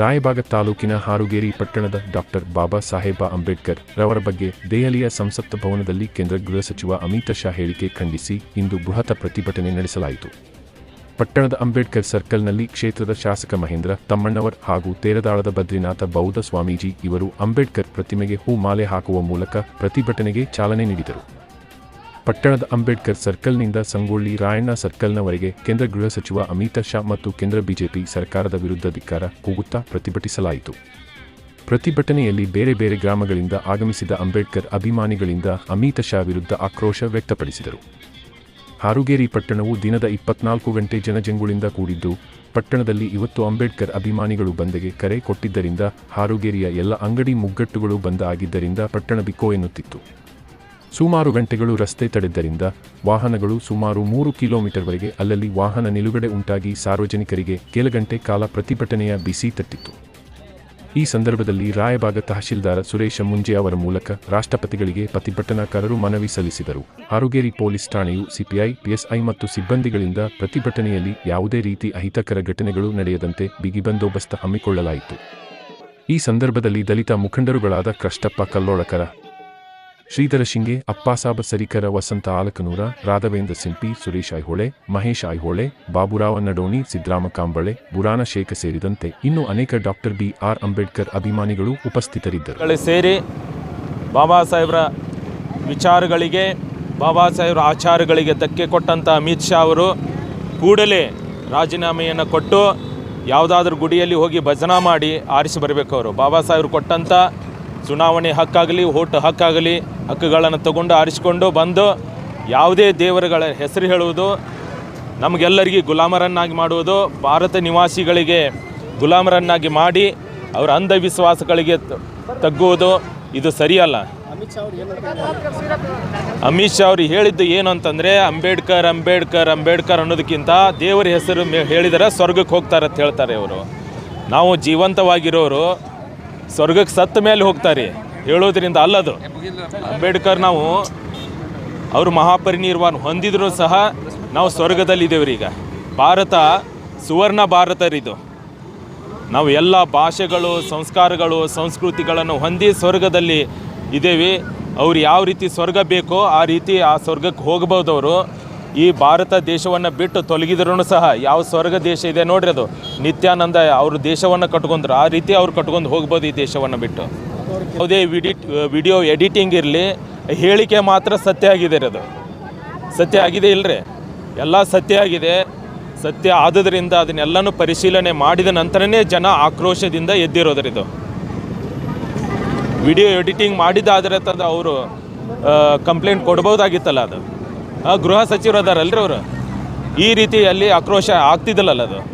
ರಾಯಬಾಗ ತಾಲೂಕಿನ ಹಾರುಗೇರಿ ಪಟ್ಟಣದ ಡಾಕ್ಟರ್ ಬಾಬಾ ಸಾಹೇಬ ಅಂಬೇಡ್ಕರ್ ರವರ ಬಗ್ಗೆ ದೆಹಲಿಯ ಸಂಸತ್ ಭವನದಲ್ಲಿ ಕೇಂದ್ರ ಗೃಹ ಸಚಿವ ಅಮಿತ್ ಶಾ ಹೇಳಿಕೆ ಖಂಡಿಸಿ ಇಂದು ಬೃಹತ್ ಪ್ರತಿಭಟನೆ ನಡೆಸಲಾಯಿತು. ಪಟ್ಟಣದ ಅಂಬೇಡ್ಕರ್ ಸರ್ಕಲ್ನಲ್ಲಿ ಕ್ಷೇತ್ರದ ಶಾಸಕ ಮಹೇಂದ್ರ ತಮ್ಮಣ್ಣವರ್ ಹಾಗೂ ತೇರದಾಳದ ಬದ್ರಿನಾಥ ಬೌದ್ಧ ಸ್ವಾಮೀಜಿ ಇವರು ಅಂಬೇಡ್ಕರ್ ಪ್ರತಿಮೆಗೆ ಹೂ ಮಾಲೆ ಹಾಕುವ ಮೂಲಕ ಪ್ರತಿಭಟನೆಗೆ ಚಾಲನೆ ನೀಡಿದರು. ಪಟ್ಟಣದ ಅಂಬೇಡ್ಕರ್ ಸರ್ಕಲ್ನಿಂದ ಸಂಗೊಳ್ಳಿ ರಾಯಣ್ಣ ಸರ್ಕಲ್ನವರೆಗೆ ಕೇಂದ್ರ ಗೃಹ ಸಚಿವ ಅಮಿತ್ ಶಾ ಮತ್ತು ಕೇಂದ್ರ ಬಿಜೆಪಿ ಸರ್ಕಾರದ ವಿರುದ್ಧ ಧಿಕ್ಕಾರ ಕೂಗುತ್ತಾ ಪ್ರತಿಭಟಿಸಲಾಯಿತು. ಪ್ರತಿಭಟನೆಯಲ್ಲಿ ಬೇರೆ ಬೇರೆ ಗ್ರಾಮಗಳಿಂದ ಆಗಮಿಸಿದ ಅಂಬೇಡ್ಕರ್ ಅಭಿಮಾನಿಗಳಿಂದ ಅಮಿತ್ ಶಾ ವಿರುದ್ಧ ಆಕ್ರೋಶ ವ್ಯಕ್ತಪಡಿಸಿದರು. ಹಾರುಗೇರಿ ಪಟ್ಟಣವು ದಿನದ ಇಪ್ಪತ್ನಾಲ್ಕು ಗಂಟೆ ಜನಜಂಗುಳಿಂದ ಕೂಡಿದ್ದು, ಪಟ್ಟಣದಲ್ಲಿ ಇವತ್ತು ಅಂಬೇಡ್ಕರ್ ಅಭಿಮಾನಿಗಳು ಬಂದಗೆ ಕರೆ ಕೊಟ್ಟಿದ್ದರಿಂದ ಹಾರುಗೇರಿಯ ಎಲ್ಲ ಅಂಗಡಿ ಮುಗ್ಗಟ್ಟುಗಳು ಬಂದ ಆಗಿದ್ದರಿಂದ ಪಟ್ಟಣ ಬಿಕೋ ಎನ್ನುತ್ತಿತ್ತು. ಸುಮಾರು ಗಂಟೆಗಳು ರಸ್ತೆ ತಡೆದ್ದರಿಂದ ವಾಹನಗಳು ಸುಮಾರು ಮೂರು ಕಿಲೋಮೀಟರ್ವರೆಗೆ ಅಲ್ಲಲ್ಲಿ ವಾಹನ ನಿಲುಗಡೆ ಉಂಟಾಗಿ ಸಾರ್ವಜನಿಕರಿಗೆ ಕೆಲ ಗಂಟೆ ಕಾಲ ಪ್ರತಿಭಟನೆಯ ಬಿಸಿ ತಟ್ಟಿತು ಈ ಸಂದರ್ಭದಲ್ಲಿ ರಾಯಭಾಗ ತಹಶೀಲ್ದಾರ ಸುರೇಶ ಮುಂಜೆ ಅವರ ಮೂಲಕ ರಾಷ್ಟ್ರಪತಿಗಳಿಗೆ ಪ್ರತಿಭಟನಾಕಾರರು ಮನವಿ ಸಲ್ಲಿಸಿದರು. ಹಾರುಗೇರಿ ಪೊಲೀಸ್ ಠಾಣೆಯು ಸಿಪಿಐ, ಪಿಎಸ್ಐ ಮತ್ತು ಸಿಬ್ಬಂದಿಗಳಿಂದ ಪ್ರತಿಭಟನೆಯಲ್ಲಿ ಯಾವುದೇ ರೀತಿ ಅಹಿತಕರ ಘಟನೆಗಳು ನಡೆಯದಂತೆ ಬಿಗಿ ಬಂದೋಬಸ್ತ್ ಹಮ್ಮಿಕೊಳ್ಳಲಾಯಿತು. ಈ ಸಂದರ್ಭದಲ್ಲಿ ದಲಿತ ಮುಖಂಡರುಗಳಾದ ಕೃಷ್ಣಪ್ಪ ಕಲ್ಲೋಳಕರ ಶ್ರೀಧರ ಶಿಂಗೆ ಅಪ್ಪಾಸಾಬ ಸರಿಕರ, ವಸಂತ ಆಲಕನೂರ, ರಾಘವೇಂದ್ರ ಸಿಂಪಿ, ಸುರೇಶ್ ಐಹೊಳೆ, ಮಹೇಶ್ ಐಹೊಳೆ, ಬಾಬುರಾವ್ ನಡೋಣಿ ಸಿದ್ದರಾಮ ಕಾಂಬಳೆ ಬುರಾನ ಶೇಖ ಸೇರಿದಂತೆ ಇನ್ನೂ ಅನೇಕ ಡಾಕ್ಟರ್ ಬಿ ಆರ್ ಅಂಬೇಡ್ಕರ್ ಅಭಿಮಾನಿಗಳು ಉಪಸ್ಥಿತರಿದ್ದರು. ಸೇರಿ ಬಾಬಾ ಸಾಹೇಬರ ವಿಚಾರಗಳಿಗೆ, ಬಾಬಾ ಸಾಹೇಬರ ಆಚಾರಗಳಿಗೆ ಧಕ್ಕೆ ಕೊಟ್ಟಂಥ ಅಮಿತ್ ಶಾ ಅವರು ಕೂಡಲೇ ರಾಜೀನಾಮೆಯನ್ನು ಕೊಟ್ಟು, ಯಾವುದಾದ್ರೂ ಗುಡಿಯಲ್ಲಿ ಹೋಗಿ ಭಜನಾ ಮಾಡಿ ಆರಿಸಿ ಬರಬೇಕು ಅವರು. ಬಾಬಾ ಸಾಹೇಬರು ಕೊಟ್ಟಂಥ ಚುನಾವಣೆ ಹಕ್ಕಾಗಲಿ, ಓಟ್ ಹಕ್ಕಾಗಲಿ, ಹಕ್ಕುಗಳನ್ನು ತಗೊಂಡು ಆರಿಸಿಕೊಂಡು ಬಂದು ಯಾವುದೇ ದೇವರುಗಳ ಹೆಸರು ಹೇಳುವುದು ನಮಗೆಲ್ಲರಿಗೆ ಗುಲಾಮರನ್ನಾಗಿ ಮಾಡುವುದು. ಭಾರತ ನಿವಾಸಿಗಳಿಗೆ ಗುಲಾಮರನ್ನಾಗಿ ಮಾಡಿ ಅವರ ಅಂಧವಿಶ್ವಾಸಗಳಿಗೆ ತಗ್ಗುವುದು. ಇದು ಸರಿಯಲ್ಲ. ಅಮಿತ್ ಶಾ ಅವರು ಹೇಳಿದ್ದು ಏನು ಅಂತಂದರೆ, ಅಂಬೇಡ್ಕರ್ ಅಂಬೇಡ್ಕರ್ ಅಂಬೇಡ್ಕರ್ ಅನ್ನೋದಕ್ಕಿಂತ ದೇವರ ಹೆಸರು ಹೇಳಿದರೆ ಸ್ವರ್ಗಕ್ಕೆ ಹೋಗ್ತಾರೆ ಅಂತ ಹೇಳ್ತಾರೆ ಅವರು ನಾವು ಜೀವಂತವಾಗಿರೋರು ಸ್ವರ್ಗಕ್ಕೆ ಸತ್ತ ಮೇಲೆ ಹೋಗ್ತಾರೆ. ಹೇಳೋದ್ರಿಂದ ಅಲ್ಲದು. ಅಂಬೇಡ್ಕರ್ ನಾವು ಅವರು ಮಹಾಪರಿನಿರ್ವಾಣ ಹೊಂದಿದ್ರು ಸಹ ನಾವು ಸ್ವರ್ಗದಲ್ಲಿದ್ದೇವೆ ಈಗ ಭಾರತ ಸುವರ್ಣ ಭಾರತರಿದು. ನಾವು ಎಲ್ಲ ಭಾಷೆಗಳು, ಸಂಸ್ಕಾರಗಳು, ಸಂಸ್ಕೃತಿಗಳನ್ನು ಹೊಂದಿ ಸ್ವರ್ಗದಲ್ಲಿ ಇದ್ದೇವೆ. ಅವ್ರು ಯಾವ ರೀತಿ ಸ್ವರ್ಗ ಬೇಕೋ ಆ ರೀತಿ ಆ ಸ್ವರ್ಗಕ್ಕೆ ಹೋಗ್ಬೋದು ಅವರು ಈ ಭಾರತ ದೇಶವನ್ನು ಬಿಟ್ಟು ತೊಲಗಿದ್ರೂ ಸಹ ಯಾವ ಸ್ವರ್ಗ ದೇಶ ಇದೆ ನೋಡ್ರಿ ಅದು. ನಿತ್ಯಾನಂದ ಅವರು ದೇಶವನ್ನು ಕಟ್ಕೊಂಡ್ರು. ಆ ರೀತಿ ಅವ್ರು ಕಟ್ಕೊಂಡು ಹೋಗ್ಬೋದು ಈ ದೇಶವನ್ನು ಬಿಟ್ಟು. ಯಾವುದೇ ವಿಡಿಟ್ ವಿಡಿಯೋ ಎಡಿಟಿಂಗ್ ಇರಲಿ, ಹೇಳಿಕೆ ಮಾತ್ರ ಸತ್ಯ ಆಗಿದೆ ರೀ ಅದು. ಸತ್ಯ ಆಗಿದೆ ಇಲ್ಲರಿ ಎಲ್ಲ ಸತ್ಯ ಆಗಿದೆ. ಸತ್ಯ ಆದದರಿಂದ ಅದನ್ನೆಲ್ಲನೂ ಪರಿಶೀಲನೆ ಮಾಡಿದ ನಂತರನೇ ಜನ ಆಕ್ರೋಶದಿಂದ ಎದ್ದಿರೋದ್ರಿದು ವಿಡಿಯೋ ಎಡಿಟಿಂಗ್ ಮಾಡಿದ್ದಾದ್ರೆ ತದ ಅವರು ಕಂಪ್ಲೇಂಟ್ ಕೊಡ್ಬೋದಾಗಿತ್ತಲ್ಲ ಅದು. ಗೃಹ ಸಚಿವರು ಅದಾರಲ್ರಿ ಅವರು? ಈ ರೀತಿ ಅಲ್ಲಿ ಆಕ್ರೋಶ ಆಗ್ತಿದ್ದಲ್ಲ ಅದು?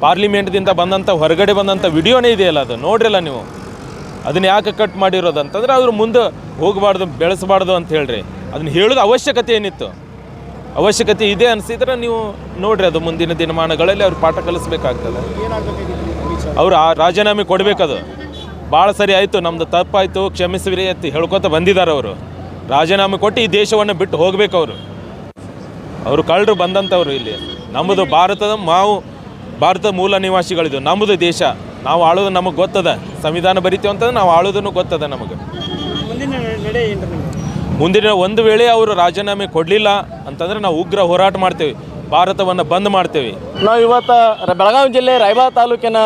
ಪಾರ್ಲಿಮೆಂಟ್ದಿಂದ ಬಂದಂಥ ಹೊರಗಡೆ ಬಂದಂಥ ವಿಡಿಯೋನೇ ಇದೆಯಲ್ಲ ಅದು? ನೋಡ್ರಲ್ಲ ನೀವು? ಅದನ್ನ ಯಾಕೆ ಕಟ್ ಮಾಡಿರೋದು ಅಂತಂದ್ರೆ ಅವರು ಮುಂದೆ ಹೋಗಬಾರ್ದು, ಬೆಳೆಸಬಾರ್ದು ಅಂತ ಹೇಳ್ರಿ. ಅದನ್ನ ಹೇಳೋದು ಅವಶ್ಯಕತೆ ಏನಿತ್ತು? ಅವಶ್ಯಕತೆ ಇದೆ ಅನಿಸಿದ್ರೆ ನೀವು ನೋಡ್ರಿ ಅದು ಮುಂದಿನ ದಿನಮಾನಗಳಲ್ಲಿ ಅವ್ರು ಪಾಠ ಕಲಿಸ್ಬೇಕಾಗ್ತದೆ. ಅವ್ರು ಆ ರಾಜೀನಾಮೆ ಕೊಡಬೇಕದು. ಭಾಳ ಸರಿ ಆಯಿತು ನಮ್ಮದು ತಪ್ಪಾಯಿತು, ಕ್ಷಮಿಸಿರಿ ಅಂತ ಹೇಳ್ಕೊತ ಬಂದಿದ್ದಾರೆ ಅವರು. ರಾಜೀನಾಮೆ ಕೊಟ್ಟು ಈ ದೇಶವನ್ನು ಬಿಟ್ಟು ಹೋಗ್ಬೇಕು ಅವರು. ಅವರು ಕಳ್ಳರು ಬಂದಂಥವ್ರು ಇಲ್ಲಿ. ನಮ್ಮದು ಭಾರತದ ಮಾವು ಭಾರತದ ಮೂಲ ನಿವಾಸಿಗಳಿದ್ದು. ನಮ್ಮದು ದೇಶ. ನಾವು ಆಳೋದು ನಮಗೆ ಗೊತ್ತದ. ಸಂವಿಧಾನ ಬರಿತೀವಿ ಅಂತಂದ್ರೆ ನಾವು ಆಳೋದನ್ನು ಗೊತ್ತದ ನಮಗೆ. ಮುಂದಿನ ನಡೆ ಏನ್ರಿ ಮುಂದಿನ ಒಂದು ವೇಳೆ ಅವರು ರಾಜೀನಾಮೆ ಕೊಡಲಿಲ್ಲ ಅಂತಂದ್ರೆ ನಾವು ಉಗ್ರ ಹೋರಾಟ ಮಾಡ್ತೇವೆ. ಭಾರತವನ್ನು ಬಂದ್ ಮಾಡ್ತೇವೆ. ನಾವು ಇವತ್ತು ರ- ಬೆಳಗಾವಿ ಜಿಲ್ಲೆ ರಾಯಬಾಗ ತಾಲೂಕಿನ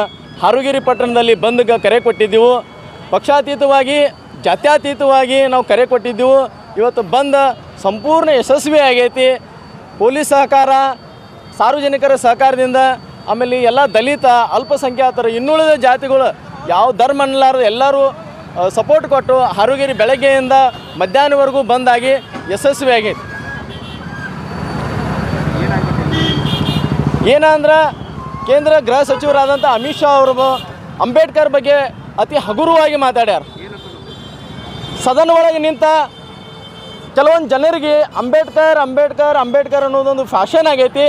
ಹರುಗಿರಿ ಪಟ್ಟಣದಲ್ಲಿ ಬಂದ್ಗೆ ಕರೆ ಕೊಟ್ಟಿದ್ದೆವು. ಪಕ್ಷಾತೀತವಾಗಿ ಜಾತ್ಯತೀತವಾಗಿ ನಾವು ಕರೆ ಕೊಟ್ಟಿದ್ದೆವು. ಇವತ್ತು ಬಂದ ಸಂಪೂರ್ಣ ಯಶಸ್ವಿ ಆಗೈತಿ. ಪೊಲೀಸ್ ಸಹಕಾರ, ಸಾರ್ವಜನಿಕರ ಸಹಕಾರದಿಂದ ಆಮೇಲೆ ಎಲ್ಲ ದಲಿತ, ಅಲ್ಪಸಂಖ್ಯಾತರು, ಇನ್ನುಳಿದ ಜಾತಿಗಳು ಯಾವ ಧರ್ಮ ಅನ್ನಲಾರ ಎಲ್ಲರೂ ಸಪೋರ್ಟ್ ಕೊಟ್ಟು ಹಾರುಗಿರಿ ಬೆಳಗ್ಗೆಯಿಂದ ಮಧ್ಯಾಹ್ನವರೆಗೂ ಬಂದಾಗಿ ಯಶಸ್ವಿ ಆಗೈತಿ ಏನಂದ್ರೆ ಕೇಂದ್ರ ಗೃಹ ಸಚಿವರಾದಂಥ ಅಮಿತ್ ಶಾ ಅವರು ಅಂಬೇಡ್ಕರ್ ಬಗ್ಗೆ ಅತಿ ಹಗುರವಾಗಿ ಮಾತಾಡ್ಯಾರ. ಸದನ ಒಳಗೆ ನಿಂತ ಕೆಲವೊಂದು ಜನರಿಗೆ ಅಂಬೇಡ್ಕರ್ ಅಂಬೇಡ್ಕರ್ ಅಂಬೇಡ್ಕರ್ ಅನ್ನೋದೊಂದು ಫ್ಯಾಷನ್ ಆಗೈತಿ.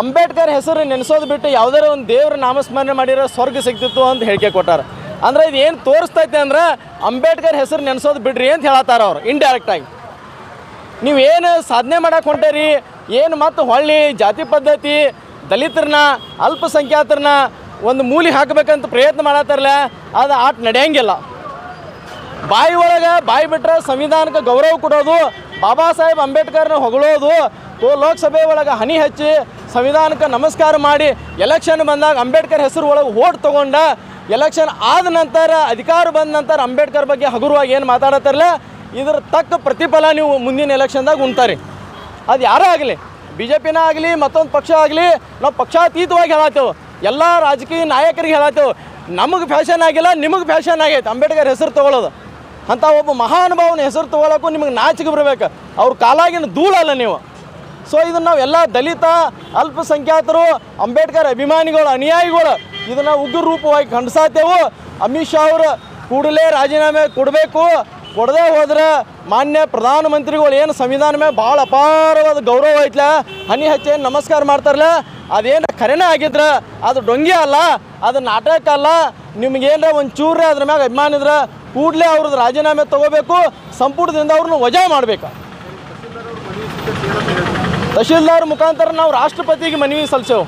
ಅಂಬೇಡ್ಕರ್ ಹೆಸರು ನೆನೆಸೋದು ಬಿಟ್ಟು ಯಾವುದಾರ ಒಂದು ದೇವ್ರ ನಾಮಸ್ಮರಣೆ ಮಾಡಿರೋ ಸ್ವರ್ಗ ಸಿಗ್ತಿತ್ತು ಅಂತ ಹೇಳಿಕೆ ಕೊಟ್ಟಾರ. ಅಂದ್ರೆ ಇದು ಏನು ತೋರಿಸ್ತೈತೆ ಅಂದ್ರೆ ಅಂಬೇಡ್ಕರ್ ಹೆಸರು ನೆನೆಸೋದು ಬಿಡ್ರಿ ಅಂತ ಹೇಳತ್ತಾರ ಅವ್ರು ಇಂಡೈರೆಕ್ಟಾಗಿ ನೀವೇನು ಸಾಧನೆ ಮಾಡಕ್ಕೆ ಹೊಂಟೇರಿ, ಏನು ಮತ್ತು ಹೊಳ್ಳಿ ಜಾತಿ ಪದ್ಧತಿ ದಲಿತರನ್ನ ಅಲ್ಪಸಂಖ್ಯಾತರನ್ನ ಒಂದು ಮೂಲಿ ಹಾಕಬೇಕಂತ ಪ್ರಯತ್ನ ಮಾಡತ್ತಾರಲ್ಲ ಅದು ಆಟ ನಡೆಯಂಗಿಲ್ಲ. ಬಾಯಿ ಒಳಗೆ, ಬಾಯಿ ಬಿಟ್ಟರೆ ಸಂವಿಧಾನಕ್ಕೆ ಗೌರವ ಕೊಡೋದು, ಬಾಬಾ ಸಾಹೇಬ್ ಅಂಬೇಡ್ಕರ್ನ ಹೊಗಳೋದು ಲೋಕಸಭೆ ಒಳಗೆ ಹನಿ ಹಚ್ಚಿ ಸಂವಿಧಾನಕ್ಕೆ ನಮಸ್ಕಾರ ಮಾಡಿ, ಎಲೆಕ್ಷನ್ ಬಂದಾಗ ಅಂಬೇಡ್ಕರ್ ಹೆಸರು ಒಳಗೆ ಓಟ್ ತೊಗೊಂಡ, ಎಲೆಕ್ಷನ್ ಆದ ನಂತರ, ಅಧಿಕಾರ ಬಂದ ನಂತರ ಅಂಬೇಡ್ಕರ್ ಬಗ್ಗೆ ಹಗುರವಾಗಿ ಏನು ಮಾತಾಡತ್ತಾರಲ್ಲ, ಇದ್ರ ತಕ್ಕ ಪ್ರತಿಫಲ ನೀವು ಮುಂದಿನ ಎಲೆಕ್ಷನ್ದಾಗ ಉಣ್ತಾರೆ. ಅದು ಯಾರೇ ಆಗಲಿ ಬಿ ಜೆ ಪಿನ ಆಗಲಿ, ಮತ್ತೊಂದು ಪಕ್ಷ ಆಗಲಿ, ನಾವು ಪಕ್ಷಾತೀತವಾಗಿ ಹೇಳತ್ತೇವೆ ಎಲ್ಲ ರಾಜಕೀಯ ನಾಯಕರಿಗೆ ಹೇಳತ್ತೇವೆ ನಮಗೆ ಫ್ಯಾಷನ್ ಆಗಿಲ್ಲ, ನಿಮಗೆ ಫ್ಯಾಷನ್ ಆಗೈತೆ, ಅಂಬೇಡ್ಕರ್ ಹೆಸರು ತೊಗೊಳೋದು. ಅಂತ ಒಬ್ಬ ಮಹಾನುಭಾವನ ಹೆಸರು ತೊಗೊಳಕ್ಕೂ ನಿಮಗೆ ನಾಚಿಕೆ ಬರಬೇಕು. ಅವ್ರ ಕಾಲಾಗಿನ ಧೂಳಲ್ಲ ನೀವು. ಸೊ ಇದನ್ನು ನಾವು ಎಲ್ಲ ದಲಿತ, ಅಲ್ಪಸಂಖ್ಯಾತರು, ಅಂಬೇಡ್ಕರ್ ಅಭಿಮಾನಿಗಳು, ಅನುಯಾಯಿಗಳು ಇದನ್ನು ಉಗ್ರ ರೂಪವಾಗಿ ಖಂಡಿಸಾತೇವು. ಅಮಿತ್ ಶಾ ಅವರು ಕೂಡಲೇ ರಾಜೀನಾಮೆ ಕೊಡಬೇಕು. ಕೊಡದೆ ಹೋದ್ರೆ ಮಾನ್ಯ ಪ್ರಧಾನಮಂತ್ರಿಗಳು ಏನು ಸಂವಿಧಾನ ಮೇಲೆ ಭಾಳ ಅಪಾರವಾದ ಗೌರವ ಐತ್ಲ. ಹನಿ ಹಚ್ಚಿ ನಮಸ್ಕಾರ ಮಾಡ್ತಾರಲ್ಲ, ಅದೇನು ಕರೆನೇ ಆಗಿದ್ರೆ ಅದು ಡೊಂಗಿ ಅಲ್ಲ, ಅದು ನಾಟಕ ಅಲ್ಲ. ನಿಮ್ಗೇನರ ಒಂದು ಚೂರ ಅದ್ರ ಮ್ಯಾಗ ಅಭಿಮಾನ ಇದ್ರೆ ಕೂಡಲೇ ಅವ್ರದ್ದು ರಾಜೀನಾಮೆ ತಗೋಬೇಕು, ಸಂಪುಟದಿಂದ ಅವ್ರನ್ನ ವಜಾ ಮಾಡಬೇಕು. ತಹಶೀಲ್ದಾರ್ ಮುಖಾಂತರ ನಾವು ರಾಷ್ಟ್ರಪತಿಗೆ ಮನವಿ ಸಲ್ಲಿಸೇವು.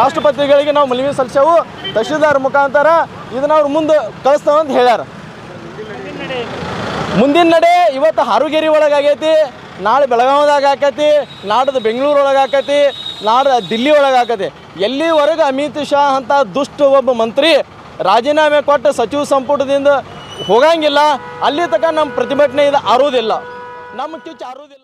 ರಾಷ್ಟ್ರಪತಿಗಳಿಗೆ ನಾವು ಮನವಿ ಸಲ್ಲಿಸೇವು. ತಹಶೀಲ್ದಾರ್ ಮುಖಾಂತರ ಇದನ್ನ ಅವ್ರು ಮುಂದೆ ಕಳಿಸ್ತೇವೆ ಅಂತ ಹೇಳ್ಯಾರ. ಮುಂದಿನ ನಡೆ ಇವತ್ತು ಹಾರುಗೇರಿ ಒಳಗೆ ಆಗೈತಿ, ನಾಳೆ ಬೆಳಗಾವಿದಾಗ ಆಕೈತಿ ನಾಡ್ದು ಬೆಂಗಳೂರು ಒಳಗೆ ಆಕೈತಿ ನಾಡ್ದು ದಿಲ್ಲಿ ಒಳಗೆ ಆಕೈತಿ ಎಲ್ಲಿವರೆಗೂ ಅಮಿತ್ ಶಾ ಅಂತ ದುಷ್ಟ ಒಬ್ಬ ಮಂತ್ರಿ ರಾಜೀನಾಮೆ ಕೊಟ್ಟು ಸಚಿವ ಸಂಪುಟದಿಂದ ಹೋಗಂಗಿಲ್ಲ. ಅಲ್ಲಿ ತನಕ ನಮ್ಮ ಪ್ರತಿಭಟನೆ ಇದು ಆರೋದಿಲ್ಲ. ನಮ್ಮ ಕಿಚ್ಚು ಆರೋದಿಲ್ಲ.